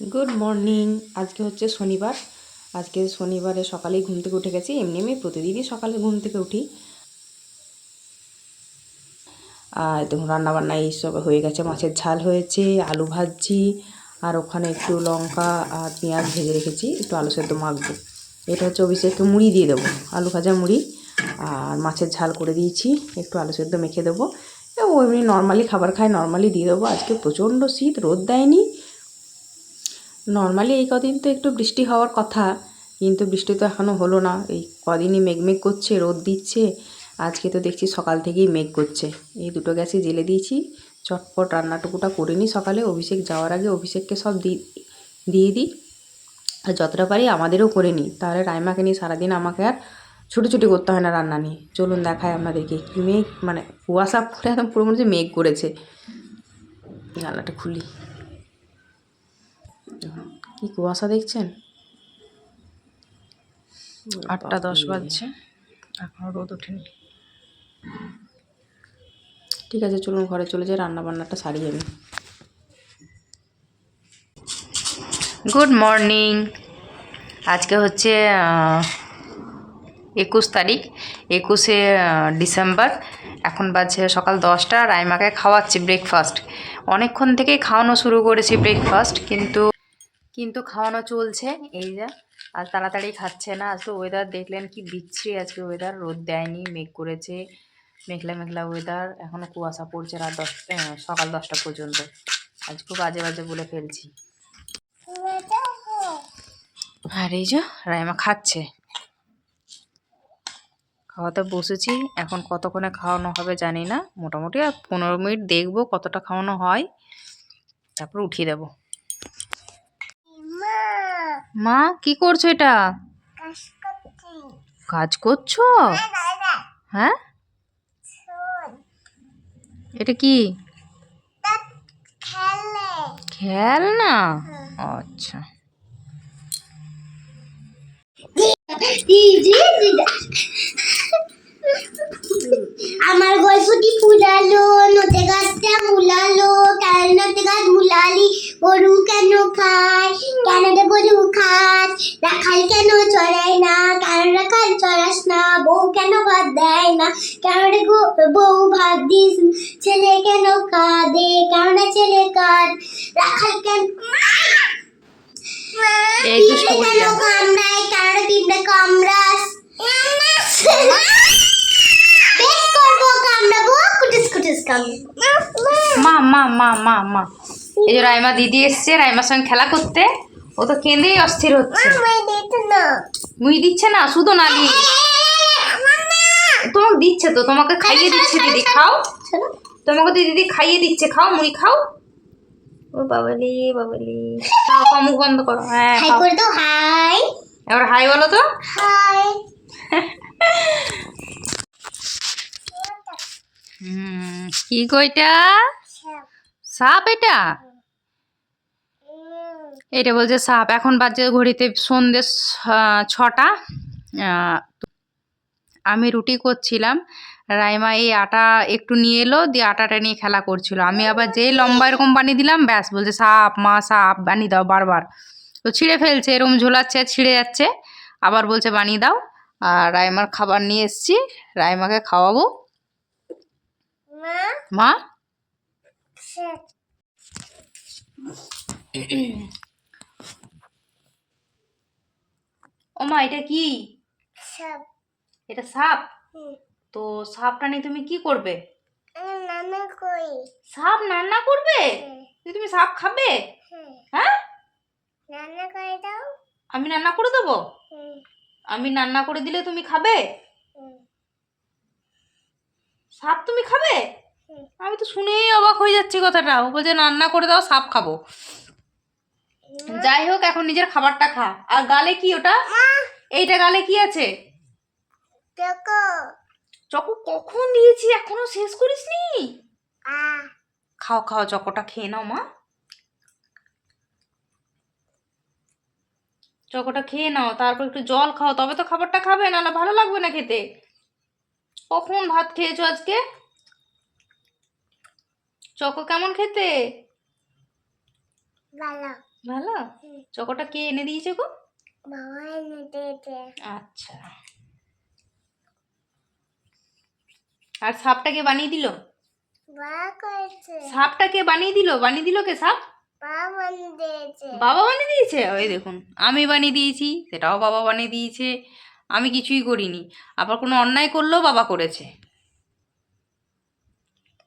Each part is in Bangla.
গুড মর্নিং আজকে হচ্ছে শনিবার। আজকে শনিবারে সকালেই ঘুম থেকে উঠে গেছি। এমনি আমি প্রতিদিনই সকালে ঘুম থেকে উঠি। আর রান্নাবান্না এইসব হয়ে গেছে। মাছের ঝাল হয়েছে, আলু ভাজছি, আর ওখানে একটু লঙ্কা আর পেঁয়াজ ভেজে রেখেছি। একটু আলু সেদ্ধ মাখবো। এটা হচ্ছে অভিষেককে মুড়ি দিয়ে দেবো। আলু ভাজা মুড়ি। আর মাছের ঝাল করে দিয়েছি। একটু আলু সেদ্ধ মেখে দেবো। ও এমনি নর্মালি খাবার খায় নর্মালি দিয়ে দেবো। আজকে প্রচণ্ড শীত, রোদ দেয়নি। নর্মালি এই কদিন তো একটু বৃষ্টি হওয়ার কথা, কিন্তু বৃষ্টি তো এখনও হলো না। এই কদিনই মেঘমেঘ করছে, রোদ দিচ্ছে। আজকে তো দেখছি সকাল থেকেই মেঘ করছে। এই দুটো গ্যাসে জেলে দিয়েছি, চটপট রান্নাটুকুটা করে নিই। সকালে অভিষেক যাওয়ার আগে অভিষেককে সব দিয়ে দিই। আর যতটা পারি আমাদেরও করে নিই। তাহলে রাইমাকে নিয়ে সারাদিন আমাকে আর ছুটোছুটি করতে হয় না রান্না নিয়ে। চলুন দেখায় আপনাদেরকে কী মেঘ মানে কুয়াশা, পরে একদম পুরো মনে হচ্ছে মেঘ করেছে। জানলাটা খুলি। কি কুয়াশা দেখছেন? আটটা দশ বাজছে। এখনও রোদ ওঠেনি। ঠিক আছে চলুন ঘরে চলে যাই রান্না বান্নাটা সারি আমি গুড মর্নিং। আজকে হচ্ছে একুশ তারিখ একুশে ডিসেম্বর। এখন বাজছে সকাল দশটা রাইমাকে খাওয়াচ্ছি ব্রেকফাস্ট অনেকক্ষণ থেকেই খাওয়ানো শুরু করেছি ব্রেকফাস্ট কিন্তু কিন্তু খাওয়ানো চলছে, এই যা। আর তাড়াতাড়ি খাচ্ছে না। আজকে ওয়েদার দেখলেন কি বিচ্ছিরি আজকে ওয়েদার রোদ দেয়নি, মেঘ করেছে। মেঘলা মেঘলা ওয়েদার এখনও কুয়াশা পড়ছে রাত দশ সকাল দশটা পর্যন্ত। আজ খুব বাজে বাজে বলে ফেলছি। আর এই যে, রাইমা খাচ্ছে। খাওয়াতে বসেছি। এখন কতক্ষণে খাওয়ানো হবে জানি না। মোটামুটি আর পনেরো মিনিট দেখব কতটা খাওয়ানো হয়। তারপর উঠিয়ে দেবো। মা কি করছ এটা? কাজ করছ। হ্যাঁ? এটা কি? খেলনা? আচ্ছা। আমার গল্পটি ফুরালো নতে গাছটা মুলালো কেন নতে গাছ মুলালি গরু কেন খায়? গরু খাস রাখাল কেন চড়ায় না? কেন রাখাল চড়াস না বউ কেন ভাত দেয় না? কেন বউ ভাত দিস ছেলে কেন কাঁদে? কেন ছেলে কাঁদ। রাখাল কেন পিঁপড়ে কেন। কামড়ায়? কেন পিঁপড়ে কামড়াস। বেশ করব কামড়াবো কুটুস কুটুস কামড়াবো। মা মা মা মা মা। এই যে রাইমা দিদি এসছে রাইমার সঙ্গে খেলা করতে। ও তো কেঁদেই অস্থির হচ্ছে। মুই দিচ্ছে না শুধু না দি তোমাকে দিচ্ছে তো তোমাকে খাইয়ে দিচ্ছে দিদি খাও। তোমাকে তো দিদি খাইয়ে দিচ্ছে খাও মুড়ি খাও। ও বাবালি বাবালি। খাও খাও মুখ বন্ধ করো। হ্যাঁ হাই করে দাও হাই। এবার হাই বলো তো। হাই। হুম, কি কইটা? সাপ এটা? এটা বলছে সাপ। এখন বাজে ঘড়িতে সন্ধ্যে ছটা। আমি রুটি করছিলাম। রাইমা এই আটা একটু নিয়ে এলো দিয়ে আটাটা নিয়ে খেলা করছিল। আমি আবার যেই লম্বা এরকম বানিয়ে দিলাম ব্যাস বলছে সাপ মা সাপ বানিয়ে দাও বারবার। তো ছিঁড়ে ফেলছে এরকম ঝোলাচ্ছে ছিঁড়ে যাচ্ছে। আবার বলছে বানিয়ে দাও। আর রাইমার খাবার নিয়ে এসছি। রাইমাকে খাওয়াবো। মা? মা ও মা এটা কি? সব এটা সাপ? তো সাপটা নিয়ে তুমি কি করবে? সাপ রান্না করবে? তুমি সাপ খাবে? হ্যাঁ? নানা কই দাও। আমি রান্না করে দেবো? আমি রান্না করে দিলে তুমি খাবে? সাপ তুমি খাবে? আমি তো শুনেই অবাক হয়ে যাচ্ছি কথাটা। ও বলছে রান্না করে দাও সাপ খাব। যাই হোক এখন নিজের খাবারটা খা। আর গালে কি ওটা? এইটা গালে কি আছে? চকো কখন দিয়েছি এখনও শেষ করিসনি? খাও খাও চকোটা খেয়ে নাও মা। চকোটা খেয়ে নাও তারপর একটু জল খাও। তবে তো খাবারটা খাবে না ভালো লাগবে না খেতে। কখন ভাত খেয়েছো আজকে? চকো কেমন খেতে? ভালো। ভালো? চকোটা কে এনে দিয়েছে গো? বাবা এনে দিয়েছে। আচ্ছা। আর সাপটা কে বানিয়ে দিল? সাপটা কে বানিয়ে দিল? বানিয়ে দিল কে সাপ? বাবা বানিয়ে দিয়েছে? ওই দেখুন আমি বানিয়ে দিয়েছি সেটাও বাবা বানিয়ে দিয়েছে আমি কিছুই করিনি। আবার কোনো অন্যায় করলেও বাবা করেছে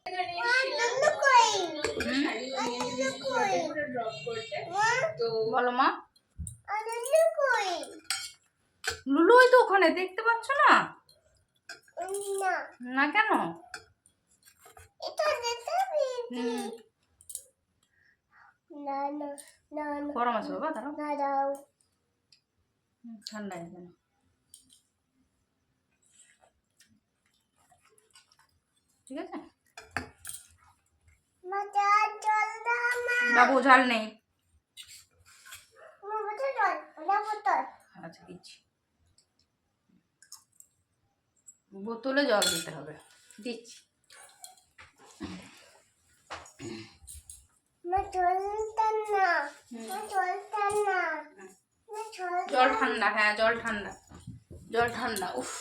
আনন্দ কই আনন্দ কই মা বলো মা। লুলু ওই তো ওখানে দেখতে পাচ্ছ না? না। না কেন? গরম আছে বাবা দাঁড়াও। ঠান্ডা ঠিক আছে? বাবু ঝাল নেই মা বোতল জল ওটা বোতল আচ্ছা দিচ্ছি। বোতলে জল দিতে হবে। দিচ্ছি। না জল ঠান্ডা হ্যাঁ জল ঠান্ডা। জল ঠান্ডা উফ।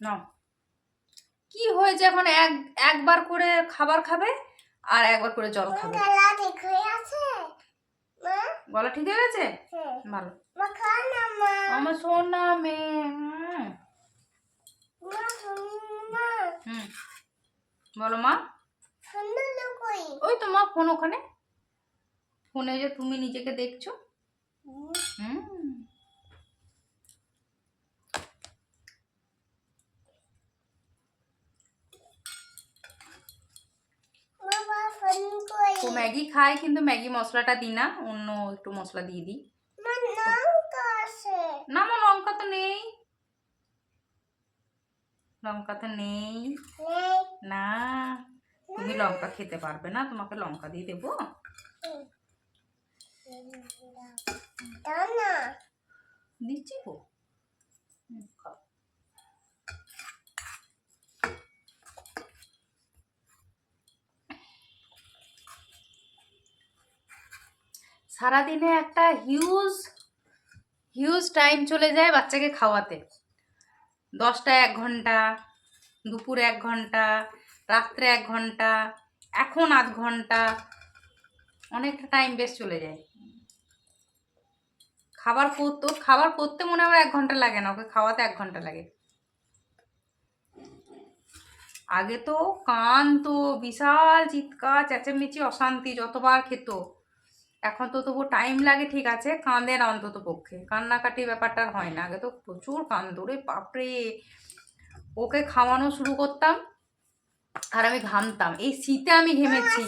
নাও। কি হয়েছে এখন? এক একবার করে খাবার খাবে আর একবার করে জল খাবে। গলা ঠিক হয়ে গেছে? হ্যাঁ। ভালো। আমার সোনা মেয়ে হুম। বলো মা। ওই তো মা ফোন ওখানে। ফোনে যে তুমি নিজেকে দেখছ। হুম বাবা ফোন কই ও ম্যাগি খায় কিন্তু ম্যাগি মশলাটা দিই না অন্য একটু মশলা দিয়ে দিই। না আমার লঙ্কা তো নেই। লঙ্কা তো নেই। নেই। না তুমি লঙ্কা খেতে পারবে না তোমাকে লঙ্কা দিয়ে দেবো। দিচ্ছি গো খাও। সারাদিনে একটা হিউজ হিউজ টাইম চলে যায় বাচ্চাকে খাওয়াতে। দশটা এক ঘণ্টা, দুপুরে এক ঘণ্টা, রাত্রে এক ঘণ্টা, এখন আধ ঘণ্টা, অনেকটা টাইম বেশ চলে যায়। খাবার করতে খাবার করতে মনে হয় এক ঘণ্টা লাগে না, ওকে খাওয়াতে এক ঘণ্টা লাগে। আগে তো কান তো বিশাল চিৎকার, চেঁচামেচি, অশান্তি যতবার খেত এখন তো তবু টাইম লাগে, ঠিক আছে? কাঁদে না অন্তত পক্ষে। কান্নাকাটি ব্যাপারটা হয় না। আগে তো প্রচুর কান্দ রে বাপরে! ওকে খাওয়ানো শুরু করতাম আর আমি ঘামতাম। এই শীতে আমি ঘেমেছি।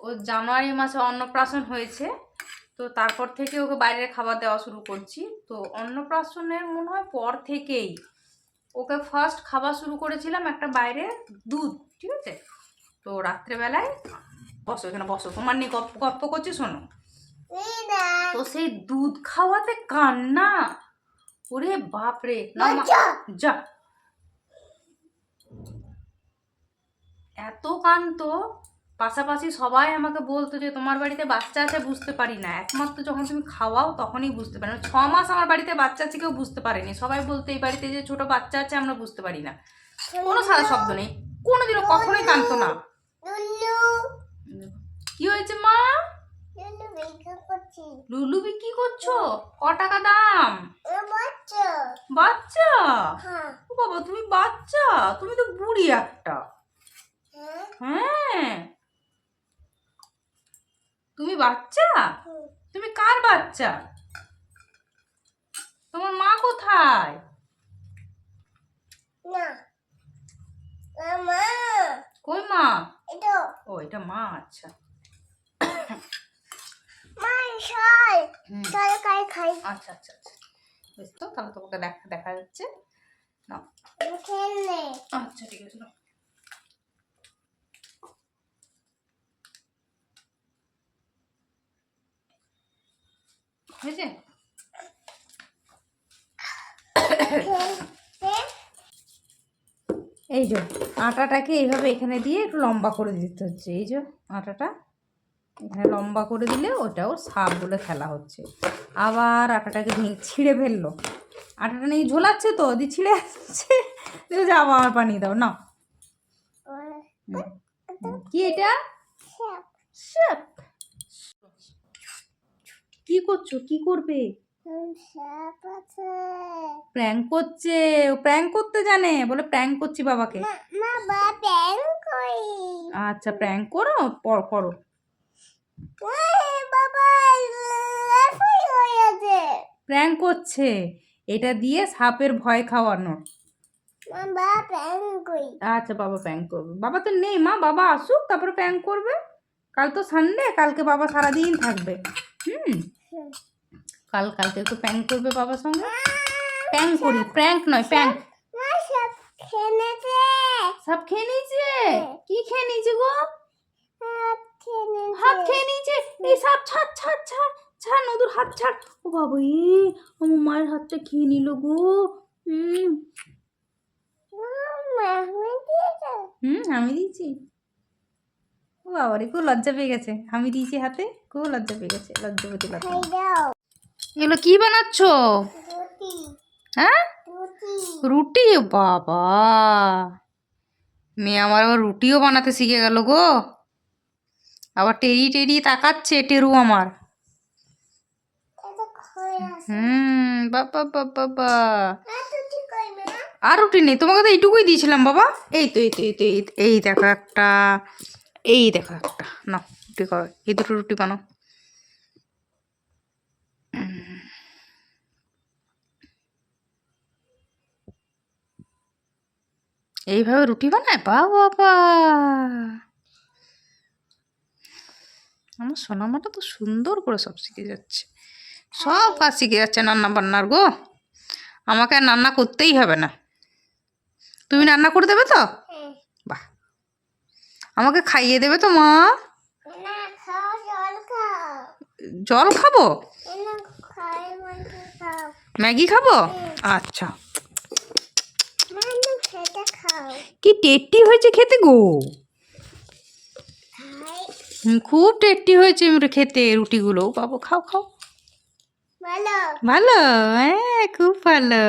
ও জানুয়ারি মাসে অন্নপ্রাশন হয়েছে, তো তারপর থেকে ওকে বাইরের খাবার দেওয়া শুরু করছি। তো অন্নপ্রাশনের মনে হয় পর থেকেই ওকে ফার্স্ট খাবার শুরু করেছিলাম একটা বাইরে দুধ, ঠিক আছে? তো রাত্রেবেলায় বসো এখানে বসো। তোমার নিয়ে গপ গল্প করছি শোনো। তো সেই দুধ খাওয়াতে কান্না। ওরে বাপরে না যা। এত কান্ত পাশাপাশি সবাই আমাকে বলতো যে তোমার বাড়িতে বাচ্চা আছে বুঝতে পারি না। একমাত্র যখন তুমি খাওয়াও তখনই বুঝতে পারি না। ছ মাস আমার বাড়িতে বাচ্চা আছে কেউ বুঝতে পারেনি। সবাই বলতো এই বাড়িতে যে ছোট বাচ্চা আছে আমরা বুঝতে পারি না। কোনো সারা শব্দ নেই। কোনোদিনও কখনোই কানতো না। কি হয়েছে মা? লুলু বেকা করছি। লুলু বিক্রি করছ? ক টাকা দাম? বাচ্চা। বাচ্চা? হ্যাঁ। ও বাবা তুমি বাচ্চা? তুমি তো বুড়ি একটা। হ্যাঁ। হ্যাঁ। তুমি বাচ্চা? তুমি কার বাচ্চা? তোমার মা কোথায়? না। মামা কই মা? এটা ও এটা মা আচ্ছা। শাল। খাই। আচ্ছা আচ্ছা আচ্ছা। বেশ তো তাহলে তোমাকে দেখা দেখা যাচ্ছে না। আচ্ছা ঠিক আছে। হয়েছে? হ্যাঁ এই যে। আটাটাকে এইভাবে এখানে দিয়ে একটু লম্বা করে দিতে হচ্ছে। এই যে আটাটা এখানে লম্বা করে দিলে ওটাও সাপ বলে খেলা হচ্ছে। আবার আটাটাকে ভেঙে ছিঁড়ে ফেলল। আটাটা নিয়ে ঝোলাচ্ছে তো দিয়ে ছিঁড়ে আসছে। যে আবার পানি দাও না কি এটা? সাপ। কি করছ? কি করবে? প্র্যাঙ্ক করছে। ও প্র্যাঙ্ক করতে জানে? বলে প্র্যাঙ্ক করছি বাবাকে। আচ্ছা প্র্যাঙ্ক করো পর করো। প্র্যাঙ্ক করছে। এটা দিয়ে সাপের ভয় খাওয়ানোর। আচ্ছা বাবা প্র্যাঙ্ক করবে। বাবা তো নেই। মা বাবা আসুক তারপরে প্র্যাঙ্ক করবে। কাল তো সানডে কালকে বাবা সারাদিন থাকবে। হুম। কাল কালকে একটু প্র্যাঙ্ক করবে বাবার সঙ্গে? প্র্যাঙ্ক করি প্র্যাঙ্ক নয় মা সাপ খেয়ে নিয়েছে কি খেয়ে নিয়েছে গো? হাত খেয়ে নিয়েছে এই সাপ ছাড় ছাড় ছাড় ছাড় নদুর হাত ছাড়। ও বাবা এ আমার মায়ের হাতটা খেয়ে নিল গো? হুম হুম আমি দিয়েছি। ও বাবা রে খুব লজ্জা পেয়ে গেছে। আমি দিয়েছি হাতে খুব লজ্জা পেয়ে গেছে লজ্জাপতি লজ্জা এগুলো কি বানাচ্ছ? হ্যাঁ? রুটি। বাবা। মেয়ে আমার আবার রুটিও বানাতে শিখে গেল গো। আবার টেরি টেরি তাকাচ্ছে টেরু আমার। হুম বাবা বাবা বাবা আর রুটি নেই তোমাকে তো এইটুকুই দিয়েছিলাম বাবা। এই তো এই তো এই তো এই তো, এই দেখো একটা। এই দেখো একটা। না রুটি করো এই দুটো রুটি বানাও। এইভাবে রুটি বানায়? বা বাবা! আমার সোনামাটা তো সুন্দর করে সব শিখে যাচ্ছে। সব কাজ শিখে যাচ্ছে রান্না বান্নার গো। আমাকে আর রান্না করতেই হবে না। তুমি রান্না করে দেবে তো? বাহ। আমাকে খাইয়ে দেবে তো মা? জল খাব? ম্যাগি খাব? আচ্ছা মানে খেতে খাও কি টেস্টি হয়েছে খেতে গো? খুব টেট্টি হয়েছে খেতে রুটিগুলো। বাবু খাও খাও। ভালো। ভালো হ্যাঁ খুব ভালো।